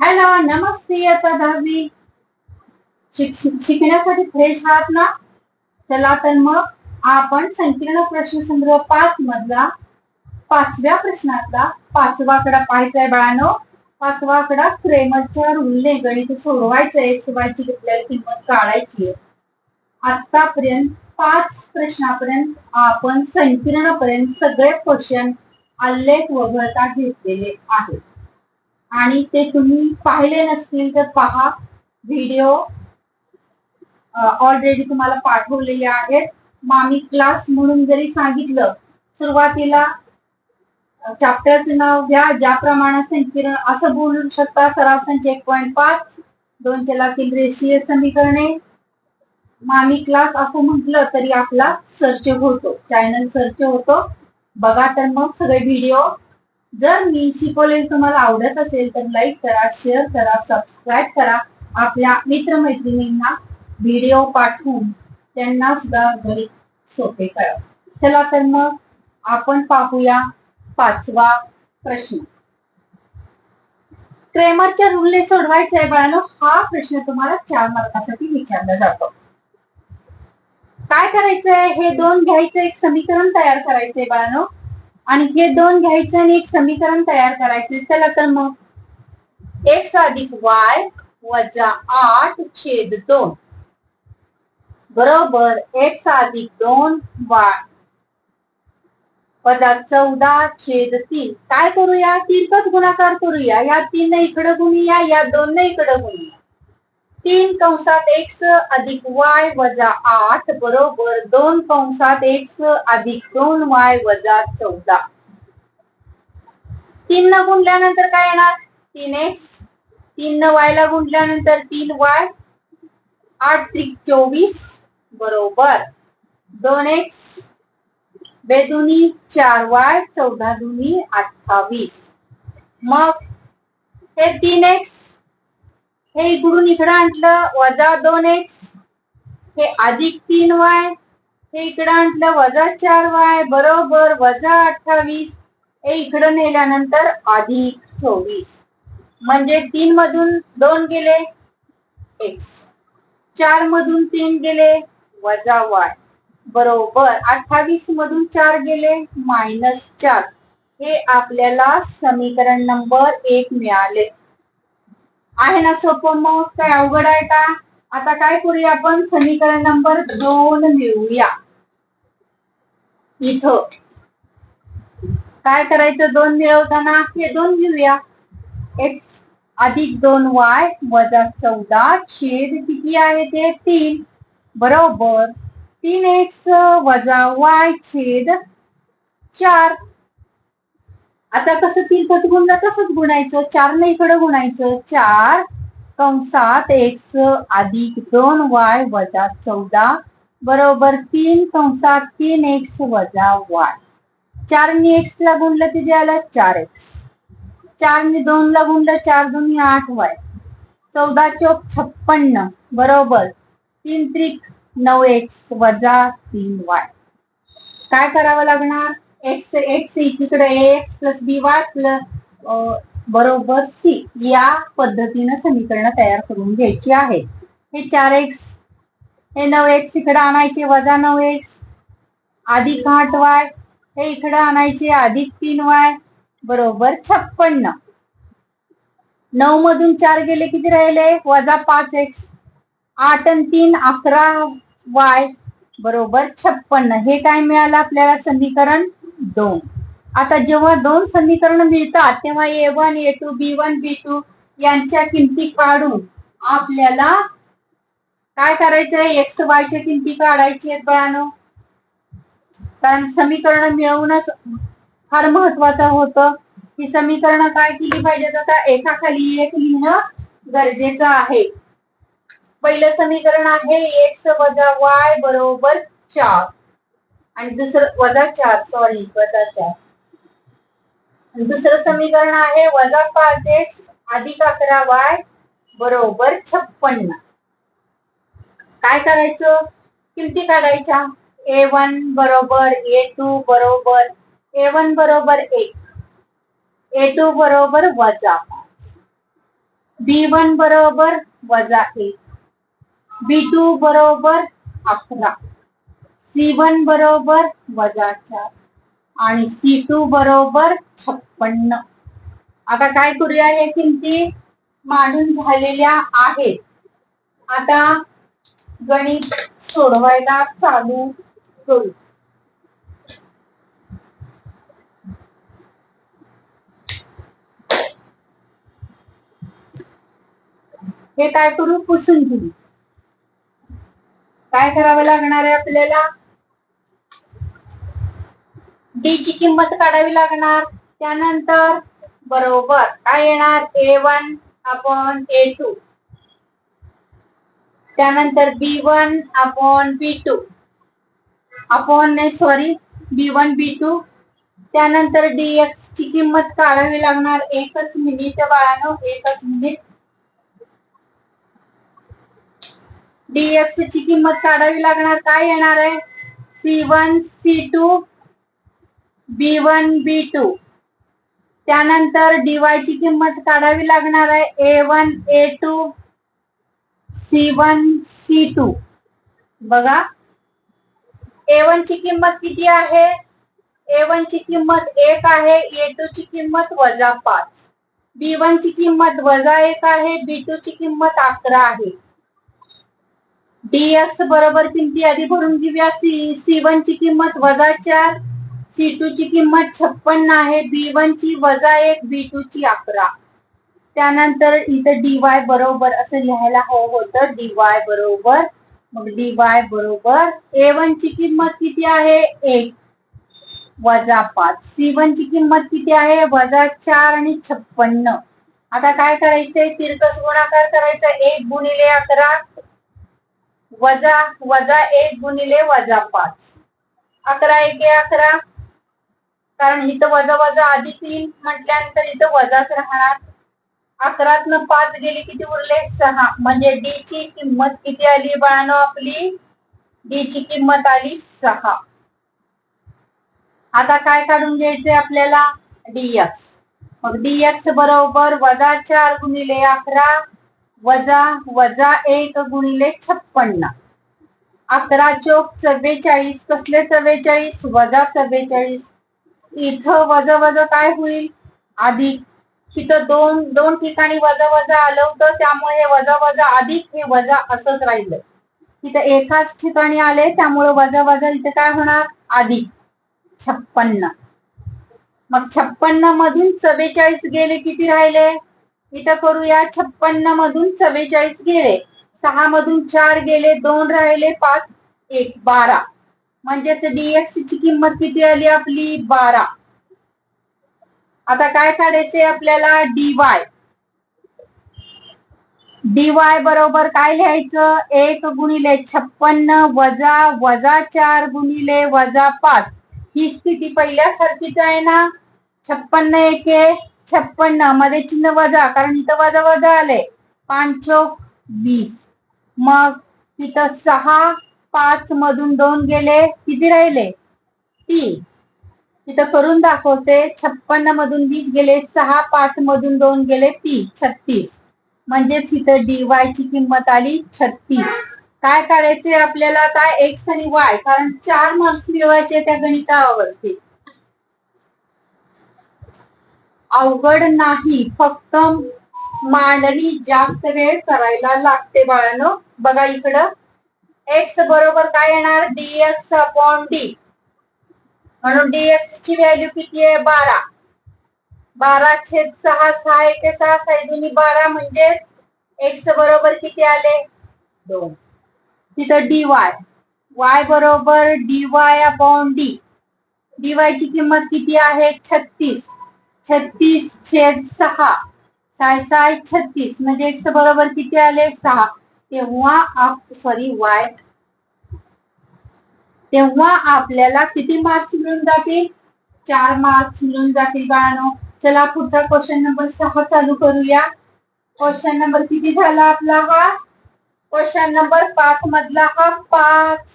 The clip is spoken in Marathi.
हॅलो नमस्ते आता दहावी. शिक- शिकण्यासाठी फ्रेश आहात ना? चला तर मग आपण संकीर्ण प्रश्न संग्रह पाच मधला पाचव्या प्रश्नातला पाचवा आकडा पाहायचा बाळानो. पाचवा आकडा क्रेमरच्या रूलने गणित सोडवायचं एक्स वायची घेतलेली किंमत काढायची आहे आतापर्यंत पाच प्रश्नापर्यंत आपण संकीर्ण पर्यंत सगळे क्वेश्चन आलेख वगळता घेतलेले आहेत. आणि ते तुम्ही पाहिले नसतील तर पहा. व्हिडिओ ऑलरेडी तुम्हाला पाठवलेले आहेत. मामी क्लास म्हणून जरी सांगितलं सुरुवातीला चॅप्टरचं नाव घ्या ज्याप्रमाणे संकीर्ण असं बोलू शकता सराव एक पॉईंट पाच दोन चलातील रेषीय समीकरणे. मामी क्लास असं म्हटलं तरी आपला सर्च होतो चॅनल सर्च होतो. बघा तर मग सगळे व्हिडिओ जर मी शिकवलेलं तुम्हाला आवडत असेल तर लाईक करा शेअर करा सबस्क्राईब करा. आपल्या मित्रमैत्रिणींना व्हिडिओ पाठवून त्यांना सुद्धा गणित सोपे करा. चला तर मग आपण पाहूया पाचवा प्रश्न. क्रेमरच्या रूलने सोडवायचा आहे बाळानो हा प्रश्न तुम्हाला चार मार्कासाठी विचारला जातो. काय करायचंय? हे दोन घ्यायचं एक समीकरण तयार करायचंय बाळानो. आणि हे दोन घ्यायचं आणि एक समीकरण तयार करायचे. चला तर मग एक्स अधिक वाय वजा आठ छेद दोन. बरोबर एक्स अधिक दोन वाय वजा चौदा छेद तीन. काय करूया? तीनच गुणाकार करूया. या तीन इकडं गुणूया या दोन इकडं गुणूया. तीन कंसात एक्स अधिक वाय वजा आठ बरोबर दोन कंसात एक्स अधिक दोन वाय वजा चौदा. तीन न गुंडल्यानंतर काय येणार? तीन एक्स. तीन न वाय ला तीन वाय. आठ त्रिक चोवीस बरोबर दोन एक्स. बेदुनी चार वाय चौदा दुनी अठ्ठावीस. मग हे तीन एक्स हे इकडून इकडं आणलं वजा दोन एक्स हे अधिक तीन वाय हे इकडं आणलं वजा चार वाय बरोबर वजा अठ्ठावीस हे इकडं नेल्यानंतर अधिक चोवीस. म्हणजे तीन मधून दोन गेले एक्स चार मधून तीन गेले वजा वाय बरोबर अठ्ठावीस मधून चार गेले मायनस चार. हे आपल्याला समीकरण नंबर एक मिळाले. आहे ना सोपं? मग काय अवघड आहे का? आता काय करूया आपण? समीकरण नंबर दोन मिळवूया इथं. काय करायचं? दोन मिळवताना हे दोन घेऊया. एक्स अधिक दोन वाय वजा चौदा छेद किती आहे ते? तीन. बरोबर. तीन एक्स वजा वाय छेद चार. आता कसं तीन गुणलं तसंच गुणायचं. चार इकडं गुणायचं. चार कंसात एक्स अधिक दोन वाय वजा चौदा. बरोबर तीन कंसात तीन एक्स वजा वाय. चारने एक्स ला गुणलं तिथे आलं चार एक्स. चारने दोन ला गुणलं चार दोन्ही आठ वाय. चौदा चौक छप्पन्न. बरोबर. तीन त्रिक नऊ एक्स वजा तीन वाय. काय करावं लागणार? एक्स एक्स इकडे X plus B Y plus बरोबर सी या पद्धतीनं समीकरण तयार करून घ्यायची आहे हे चार एक्स हे नऊ एक्स इकडे आणायचे वजा नऊ एक्स अधिक आठ वाय हे इकडे आणायचे अधिक तीन वाय बरोबर छप्पन्न. नऊ मधून चार गेले किती राहिले? वजा पाच एक्स आठ आणि तीन अकरा वाय बरोबर छप्पन्न. हे काय मिळालं आपल्याला समीकरण? दोन. आता जेव्हा दोन समीकरण मिळतात तेव्हा A one A two B one B two यांच्या किमती काढून आपल्याला काय करायचंय एक्स वायच्या किमती काढायची आहेत बाळानो. कारण समीकरण मिळवूनच फार महत्वाचं होतं. ही समीकरण काय केली पाहिजेत? आता एकाखाली एक लिहिणं गरजेचं आहे. पहिलं समीकरण आहे एक्स वजा वाय बरोबर चार. आणि दुसरं वजा चार सॉरी वजा चार. दुसरं समीकरण आहे वजा पाच एक्स अधिक अकरा वाय बरोबर छप्पन्न. काय करायचं? किमती काढायच्या? ए वन बरोबर ए टू बरोबर ए वन बरोबर एक. ए टू बरोबर वजा पाच. बी वन बरोबर वजा एक. बी टू बरोबर अकरा. सी वन बरोबर वजा चार आणि सी टू बरोबर छप्पन्न. आता काय करूया हे किमती? मांडून झालेल्या आहेत. आता गणित सोडवायला चालू करू. हे काय करू? पुसून घेऊ. काय करावं लागणार आहे आपल्याला? डी ची किंमत काढावी लागणार. त्यानंतर बरोबर काय येणार? A one upon A two त्यानंतर B one upon B two upon नाही sorry B one B two त्यानंतर डीएक्स ची किंमत काढावी लागणार. एकच मिनिट बाळानो एकच मिनिट डीएक्स ची किंमत काढावी लागणार. काय येणार आहे? C one C two B one B two त्यानंतर डीवाय ची किंमत काढावी लागणार आहे. A one A two C one C two बघा. ए वन ची किंमत किती आहे? ए वन ची किंमत एक आहे. ए टू ची किंमत वजा पाच. बी वन ची किंमत वजा एक आहे. बी टू ची किंमत अकरा आहे. डी एक्स बरोबर किमती आधी भरून घेऊया. सी सी वन ची किंमत वजा चार. सी टू ची किंमत छप्पन्न आहे बी वन ची वजा एक बी टू ची अकरा. त्यानंतर इथं डीवाय बरोबर असं लिहायला हवं होतं डीवाय बरोबर मग डीवाय बरोबर ए वन ची किंमत किती आहे? एक. वजा पाच. सी वन ची किंमत किती आहे? वजा चार आणि छप्पन्न. आता काय करायचंय? तिरकस गुणाकार करायचा एक गुणिले अकरा. वजा वजा एक गुणिले वजा पाच. अकरा एक अकरा. कारण इथं वजा वजा आधी तीन म्हटल्यानंतर इथं वजाच राहणार. अकरातनं पाच गेले किती उरले? सहा. म्हणजे डी ची किंमत किती आली बाळानो आपली? डी ची किंमत आली सहा. आता काय काढून घ्यायचंय आपल्याला? डीएक्स मग डीएक्स बरोबर वजा चार गुणिले अकरा वजा वजा एक गुणिले छप्पन्न. अकरा चोक चव्वेचाळीस. कसले चव्वेचाळीस? वजा चव्वेचाळीस. इथं वजा वजा काय होईल? अधिक इथं दोन दोन ठिकाणी वजा वजा आलं होतं त्यामुळे हे वजा वजा अधिक हे वजा असंच राहिलं. तिथं एकाच ठिकाणी आले त्यामुळे वजा वजा इथं काय होणार? अधिक. छप्पन्न. मग छप्पन्न मधून चव्वेचाळीस गेले किती राहिले? इथं करूया छप्पन्न मधून चव्वेचाळीस गेले. सहा मधून चार गेले दोन राहिले पाच एक बारा. म्हणजेच डीएक्स ची किंमत किती आली आपली? बारा. आता काय काढायचे आपल्याला? डीवाय डीवाय बरोबर काय लिहायचं? एक गुणिले छप्पन्न वजा वजा चार गुणिले वजा पाच. ही स्थिती पहिल्यासारखीच आहे ना? छप्पन्न एके छप्पन्नमध्ये चिन्ह वजा कारण इथं वजा वजा आले पांचोक वीस. मग तिथं सहा पाच मधून दोन गेले किती राहिले? तीन. तिथं करून दाखवते छप्पन्न मधून वीस गेले सहा पाच मधून दोन गेले तीन छत्तीस. म्हणजेच इथं डीवाय ची किंमत आली छत्तीस. काय काढायचे आपल्याला काय एक्स आणि वाय कारण चार मार्क्स मिळवायचे त्या गणितावरती. अवघड नाही फक्त मांडणी जास्त वेळ करायला लागते बाळानं. बघा इकडं. एक्स बरोबर काय येणार? डीएक्स अपॉन डी म्हणून डीएक्स ची व्हॅल्यू किती आहे? बारा. बारा छेद सहा सहा येते सहा सहा दोन्ही बारा म्हणजेच एक्स बरोबर किती आले? दोन. तिथं डी वाय वाय बरोबर D Y upon D DY ची किंमत किती आहे? छत्तीस. छत्तीस छेद सहा. साय साय छत्तीस. म्हणजे एक्स बरोबर किती आले? सहा. तेव्हा आप सॉरी वाय तेव्हा आपल्याला किती मार्क्स मिळून जातील? चार मार्क्स मिळून जातील बाळानो. चला पुढचा क्वेश्चन नंबर सहा चालू करूया. क्वेश्चन नंबर किती झाला आपला हा? क्वेश्चन नंबर पाच मधला हा पाच.